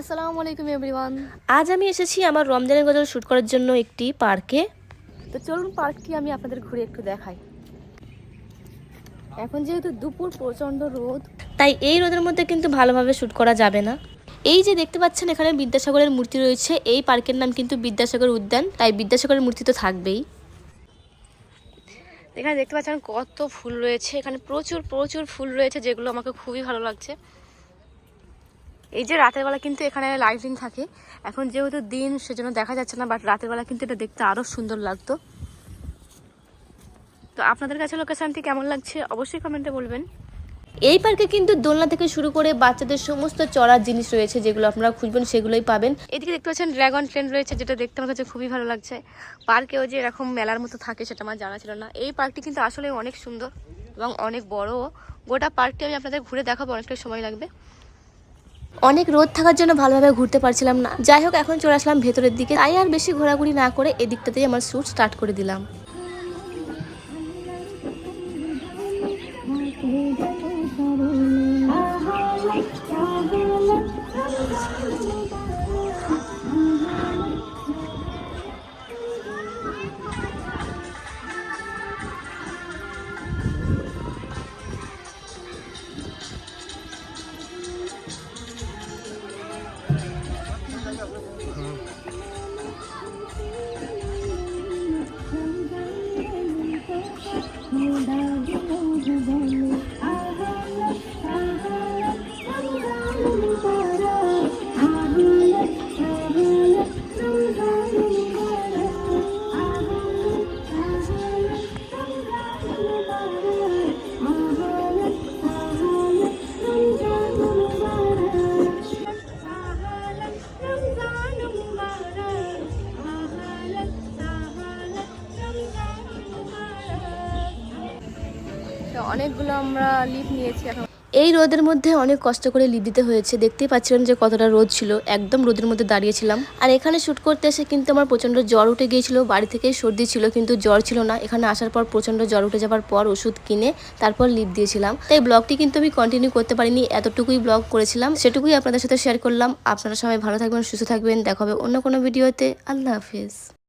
আসসালামু আলাইকুম এভরিওয়ান আজ আমি এসেছি আমার রমজানের গজল শ্যুট করার জন্য একটি পার্কে। তো চলুন পার্কটি আমি আপনাদের ঘুরে একটু দেখাই। এখন যেহেতু দুপুর প্রচণ্ড রোদ। তাই এই রোদের মধ্যে কিন্তু ভালোভাবে শ্যুট করা যাবে না। এই যে দেখতে পাচ্ছেন এখানে বিদ্যাসাগরের মূর্তি রয়েছে। এই পার্কের নাম কিন্তু বিদ্যাসাগর উদ্যান তাই বিদ্যাসাগরের মূর্তি তো থাকবেই। এখানে দেখতে পাচ্ছেন কত ফুল রয়েছে। এখানে প্রচুর প্রচুর ফুল রয়েছে যেগুলো আমাকে খুবই ভালো লাগছে। এই যে রাতের বেলা কিন্তু এখানে লাইটিং থাকে। এখন যেহেতু দিন সেজন্য দেখা যাচ্ছে না বাট রাতের বেলা কিন্তু এটা দেখতে আরও সুন্দর লাগতো। তো আপনাদের কাছে লোকেশনটি কেমন লাগছে অবশ্যই কমেন্টে বলবেন। এই পার্কে কিন্তু দোলনা থেকে শুরু করে বাচ্চাদের সমস্ত চড়ার জিনিস রয়েছে যেগুলো আপনারা খুঁজবেন সেগুলোই পাবেন। এদিকে দেখতে পাচ্ছেন ড্রাগন ট্রেন রয়েছে যেটা দেখতে আমার কাছে খুবই ভালো লাগছে। পার্কেও যে এরকম মেলার মতো থাকে সেটা আমার জানা ছিল না। এই পার্কটি কিন্তু আসলে অনেক সুন্দর এবং অনেক বড়ও। গোটা পার্কটি আমি আপনাদের ঘুরে দেখাবো অনেকটা সময় লাগবে। অনেক রোদ থাকার জন্য ভালোভাবে ঘুরতে পারছিলাম না। যাই হোক, এখন চলে আসলাম ভেতরের দিকে। তাই আর বেশি ঘোরাঘুরি না করে এদিকটাতেই আমার শ্যুট স্টার্ট করে দিলাম। অনেকগুলো আমরা লিভ নিয়েছি এখন। এই রোদের মধ্যে অনেক কষ্ট করে লিড দিতে হয়েছে। দেখতেই পাচ্ছিলাম যে কতটা রোদ ছিল। একদম রোদের মধ্যে দাঁড়িয়েছিলাম। আর এখানে শ্যুট করতে এসে কিন্তু আমার প্রচণ্ড জ্বর উঠে গিয়েছিল। বাড়ি থেকেই সর্দি ছিল, কিন্তু জ্বর ছিল না। এখানে আসার পর প্রচণ্ড জ্বর উঠে যাওয়ার পর ওষুধ কিনে তারপর লিভ দিয়েছিলাম। তাই ব্লগটি কিন্তু আমি কন্টিনিউ করতে পারিনি। এতটুকুই ব্লগ করেছিলাম। সেটুকুই আপনাদের সাথে শেয়ার করলাম। আপনারা সবাই ভালো থাকবেন, সুস্থ থাকবেন। দেখা হবে অন্য কোনো ভিডিওতে আল্লাহ হাফিজ।